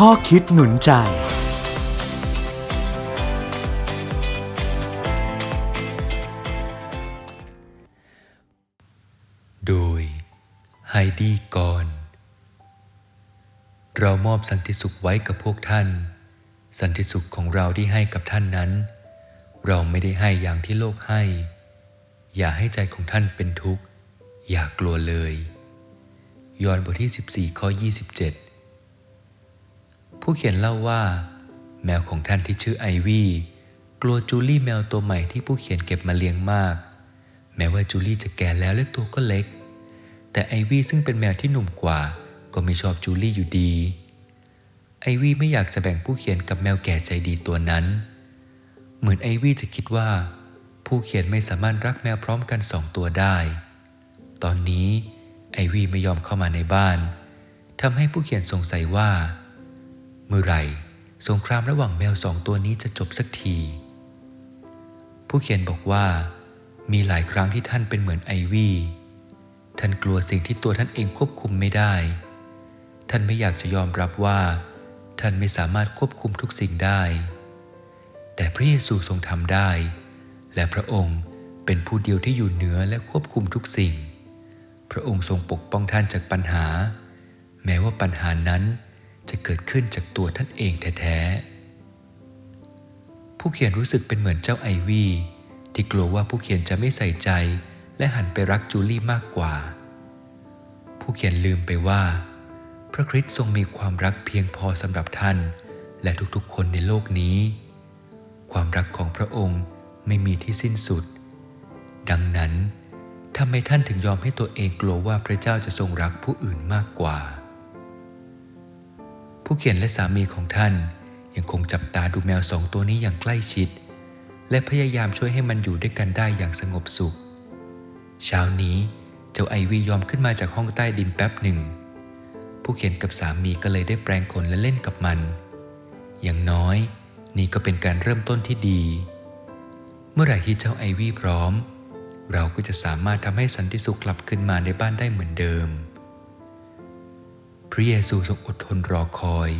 ข้อคิดหนุนใจ โดยไฮดี้กรเรามอบสันติสุขไว้กับพวกท่าน สันติสุขของเราที่ให้กับท่านนั้น เราไม่ได้ให้อย่างที่โลกให้ อย่าให้ใจของท่านเป็นทุกข์ อย่ากลัวเลย ยอห์นบทที่ 14 ข้อ 27 ผู้เขียนเล่าว่า แมวของท่านที่ชื่อไอวี่กลัวจูลี่แมวตัวใหม่ที่ผู้เขียนเก็บมาเลี้ยงมาก แม้ว่าจูลี่จะแก่แล้วและตัวก็เล็ก แต่ไอวี่ซึ่งเป็นแมวที่หนุ่มกว่า ก็ไม่ชอบจูลี่อยู่ดี ไอวี่ไม่อยากจะแบ่งผู้เขียนกับแมวแก่ใจดีตัวนั้น เหมือนไอวี่จะคิดว่า ผู้เขียนไม่สามารถรักแมวพร้อมกันสองตัวได้ ตอนนี้ไอวี่ไม่ยอมเข้ามาในบ้านทำให้ผู้เขียนสงสัยว่า เมื่อไรสงครามระหว่างแมวสองตัวนี้จะจบสักที ผู้เขียนบอกว่ามีหลายครั้งที่ท่านเป็นเหมือนไอวี่ ท่านกลัวสิ่งที่ตัวท่านเองควบคุมไม่ได้ ท่านไม่อยากจะยอมรับว่า ท่านไม่สามารถควบคุมทุกสิ่งได้ แต่พระเยซูทรงทำได้ และพระองค์เป็นผู้เดียวที่อยู่เหนือและควบคุมทุกสิ่ง พระองค์ทรงปกป้องท่านจากปัญหา แม้ว่าปัญหานั้น จะเกิดขึ้นจากตัวท่านเองแท้ๆ ผู้เขียนรู้สึกเป็นเหมือนเจ้าไอวี่ที่กลัวว่าผู้เขียนจะไม่ใส่ใจและหันไปรักจูลี่มากกว่า ผู้เขียนลืมไปว่า พระคริสต์ทรงมีความรักเพียงพอสำหรับท่าน และทุกๆคนในโลกนี้ ความรักของพระองค์ไม่มีที่สิ้นสุด ดังนั้นทำไมท่านถึงยอมให้ตัวเองกลัวว่าพระเจ้าจะทรงรักผู้อื่นมากกว่า ผู้เขียนและสามีของท่าน ยังคงจับตาดูแมวสองตัวนี้อย่างใกล้ชิด และพยายามช่วยให้มันอยู่ด้วยกันได้อย่างสงบสุข เช้านี้เจ้าไอวียอมขึ้นมาจากห้องใต้ดินแป๊บหนึ่ง ผู้เขียนกับสามีก็เลยได้แปลงขนและเล่นกับมัน อย่างน้อยนี่ก็เป็นการเริ่มต้นที่ดี เมื่อไหร่ที่เจ้าไอวีพร้อม เราก็จะสามารถทำให้สันติสุขกลับขึ้นมาในบ้านได้เหมือนเดิม พระเยซูทรงอดทนรอคอย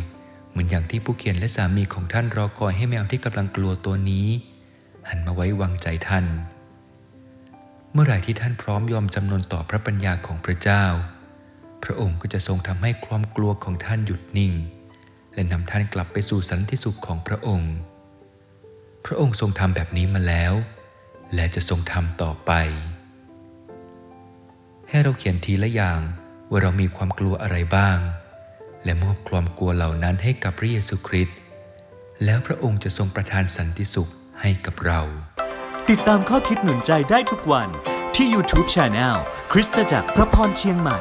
เหมือนอย่างที่ผู้เขียนและสามีของท่านรอคอยให้แมวที่กำลังกลัวตัวนี้ หันมาไว้วางใจท่าน เมื่อไหร่ที่ท่านพร้อมยอมจำนนต่อพระปัญญาของพระเจ้า พระองค์ก็จะทรงทำให้ความกลัวของท่านหยุดนิ่ง และนำท่านกลับไปสู่สันติสุขของพระองค์ พระองค์ทรงทำแบบนี้มาแล้ว และจะทรงทำต่อไป ให้เราเขียนทีละอย่าง ว่าเรามีความกลัวอะไรบ้าง และมอบความกลัวเหล่านั้นให้กับพระเยซูคริสต์แล้วพระองค์จะทรงประทานสันติสุขให้กับเรา ติดตามข้อคิดหนุนใจได้ทุกวันที่ YouTube Channel คริสตจักรพระพรเชียงใหม่